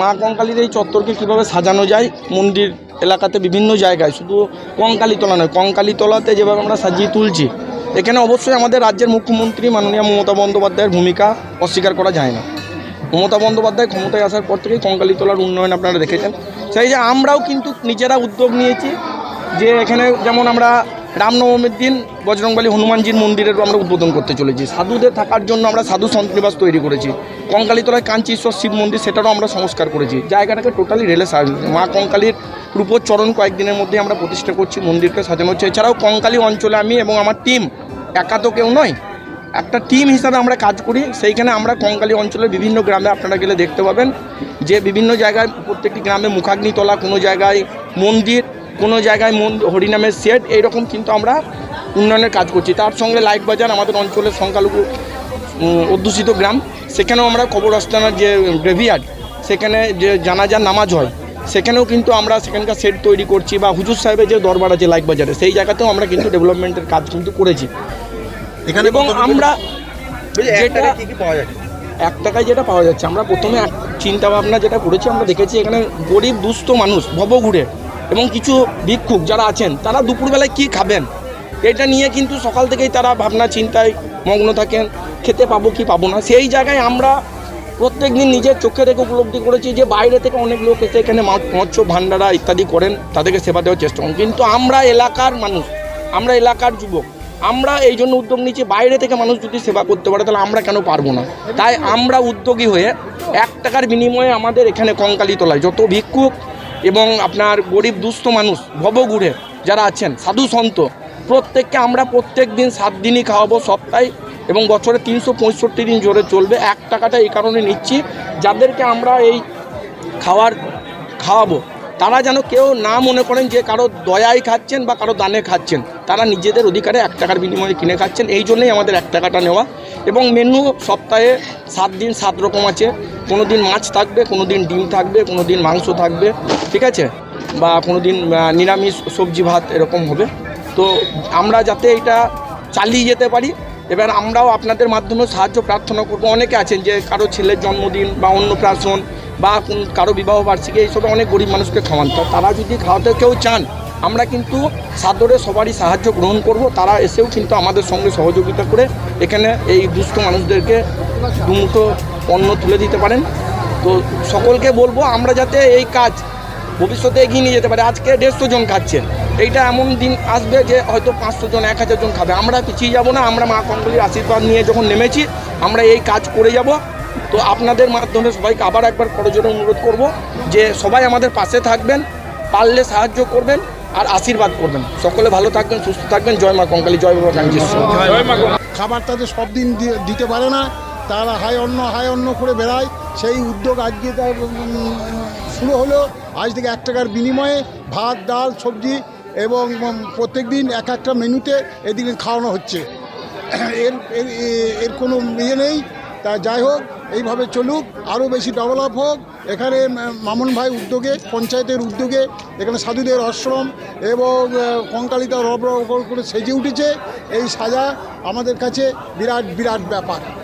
মা কঙ্কালীর এই চত্বরকে কীভাবে সাজানো যায়, মন্দির এলাকাতে বিভিন্ন জায়গায়, শুধু কঙ্কালীতলা নয়, কঙ্কালীতলাতে যেভাবে আমরা সাজিয়ে তুলছি, এখানে অবশ্যই আমাদের রাজ্যের মুখ্যমন্ত্রী মাননীয় মমতা বন্দ্যোপাধ্যায়ের ভূমিকা অস্বীকার করা যায় না। মমতা বন্দ্যোপাধ্যায় ক্ষমতায় আসার পর থেকেই কঙ্কালীতলার উন্নয়ন আপনারা দেখেছেন। সেই যে আমরাও কিন্তু নিজেরা উদ্যোগ নিয়েছি যে এখানে যেমন আমরা রামনবমীর দিন বজরংবলী হনুমানজির মন্দিরের আমরা উদ্বোধন করতে চলেছি। সাধুদের থাকার জন্য আমরা সাধু সন্ত্রিবাস তৈরি করেছি। কঙ্কালীতলায় কাঞ্চীশ্বর শিব মন্দির সেটারও আমরা সংস্কার করেছি। জায়গাটাকে টোটালি রেলে মা কঙ্কালীর রূপোর চরণ কয়েকদিনের মধ্যে আমরা প্রতিষ্ঠা করছি মন্দিরকে সাজানো হচ্ছে এছাড়াও কঙ্কালী অঞ্চলে আমি এবং আমার টিম একা তো কেউ নয়, একটা টিম হিসাবে আমরা কাজ করি। সেইখানে আমরা কঙ্কালী অঞ্চলের বিভিন্ন গ্রামে আপনারা গেলে দেখতে পাবেন যে বিভিন্ন জায়গায় প্রত্যেকটি গ্রামে মুখাগ্নিতলা কোনো জায়গায় মন্দির কোনো জায়গায় মন হরিনামের সেট এইরকম কিন্তু আমরা উন্নয়নের কাজ করছি। তার সঙ্গে লাইট বাজার আমাদের অঞ্চলের সংখ্যালঘু অধ্যুষিত গ্রাম। সেখানেও আমরা কবর কবরস্থানের যে গ্রেভিয়ার্ড সেখানে যে জানাজার নামাজ হয় সেখানেও কিন্তু আমরা সেখানকার সেট তৈরি করছি বা হুজুর সাহেবের যে দরবার আছে লাইট বাজারে সেই জায়গাতেও আমরা কিন্তু ডেভেলপমেন্টের কাজ কিন্তু করেছি। এখানে এবং আমরা যেটা কি কি পাওয়া যায় এক টাকায় যেটা পাওয়া যাচ্ছে আমরা প্রথমে এক চিন্তা ভাবনা যেটা করেছি আমরা দেখেছি এখানে গরিব দুস্থ মানুষ ভবঘুরে এবং কিছু ভিক্ষুক যারা আছেন, তারা দুপুরবেলায় কি খাবেন? এটা নিয়ে কিন্তু সকাল থেকেই তারা ভাবনা চিন্তায় মগ্ন থাকেন, খেতে পাবো কি পাবো না। সেই জায়গায় আমরা প্রত্যেক দিন নিজের চোখে দেখে উপলব্ধি করেছি যে, বাইরে থেকে অনেক লোক এসে এখানে মৎস্য ভান্ডারা ইত্যাদি করেন, তাদেরকে সেবা দেওয়ার চেষ্টা করেন। কিন্তু আমরা এলাকার মানুষ, আমরা এলাকার যুবক, আমরা এই জন্য উদ্যোগ নিচ্ছি, বাইরে থেকে মানুষ যদি সেবা করতে পারে, তাহলে আমরা কেন পারব না? তাই আমরা উদ্যোগী হয়ে এক টাকার বিনিময়ে আমাদের এখানে কঙ্কালী তোলায় যত ভিক্ষুক এবং আপনার গরিব, দুস্থ মানুষ ভবগুড়ে যারা আছেন, সাধু সন্ত, প্রত্যেককে আমরা প্রত্যেক দিন সাত দিনই খাওয়াবো সপ্তাহে এবং বছরে তিনশো পঁয়ষট্টি দিন জোরে চলবে। এক টাকাটা এই কারণে নিচ্ছি। যাদেরকে আমরা এই খাওয়ার খাওয়াবো তারা যেন কেউ না মনে করেন যে কারও দয়ায় খাচ্ছেন বা কারও দানে খাচ্ছেন। তারা নিজেদের অধিকারে এক টাকার বিনিময়ে কিনে খাচ্ছেন। এই জন্যই আমাদের এক টাকাটা নেওয়া। এবং মেনু সপ্তাহে সাত দিন সাত রকম আছে। কোনো দিন মাছ থাকবে কোনো দিন ডিম থাকবে কোনো দিন মাংস থাকবে, ঠিক আছে? বা কোনো দিন নিরামিষ সবজি ভাত এরকম হবে। তো আমরা যাতে এটা চালিয়ে যেতে পারি। এবার আমরাও আপনাদের মাধ্যমে সাহায্য প্রার্থনা করব। অনেকে আছেন যে কারও ছেলের জন্মদিন বা অন্নপ্রাশন বা কোন কারও বিবাহ বার্ষিকী এইসবে অনেক গরিব মানুষকে খাওয়ান। তো তারা যদি খাওয়াতে কেউ চান, আমরা কিন্তু সাদরে সবারই সাহায্য গ্রহণ করব। তারা এসেও কিন্তু আমাদের সঙ্গে সহযোগিতা করে এখানে এই দুস্থ মানুষদেরকে দুমুঠো অন্ন তুলে দিতে পারেন। তো সকলকে বলব, আমরা যাতে এই কাজ ভবিষ্যতে এগিয়ে নিয়ে যেতে পারে। আজকে দেড়শো জন খাচ্ছেন। এইটা এমন দিন আসবে যে হয়তো পাঁচশো জন, এক হাজার জন খাবে। আমরা পিছিয়ে যাব না। আমরা মা কঙ্গলির আশীর্বাদ নিয়ে যখন নেমেছি, আমরা এই কাজ করে যাব। তো আপনাদের মাধ্যমে সবাইকে আবার একবার করজোরে অনুরোধ করব যে সবাই আমাদের পাশে থাকবেন পারলে সাহায্য করবেন আর আশীর্বাদ করবেন। সকলে ভালো থাকবেন সুস্থ থাকবেন। জয় মা কঙ্কালী জয় বাবা কাঞ্চেশ্বর। খাবার তাদের সব দিন দিতে পারে না। তারা হাই অন্ন হাই অন্ন করে বেড়ায়। সেই উদ্যোগ আজকে তার শুরু হলো। আজ থেকে এক টাকার বিনিময়ে ভাত ডাল সবজি এবং প্রত্যেক দিন এক একটা মেনুতে এদিকে খাওয়ানো হচ্ছে। এর এর- এর কোনো ইয়ে নেই। তা যাই হোক এইভাবে চলুক, আরও বেশি ডেভেলপ হোক। এখানে মামুন ভাই উদ্যোগে, পঞ্চায়েতের উদ্যোগে, এখানে সাধুদের আশ্রম এবং কঙ্কালিতা রব রব করে সেজে উঠেছে। এই সাজা আমাদের কাছে বিরাট বিরাট ব্যাপার।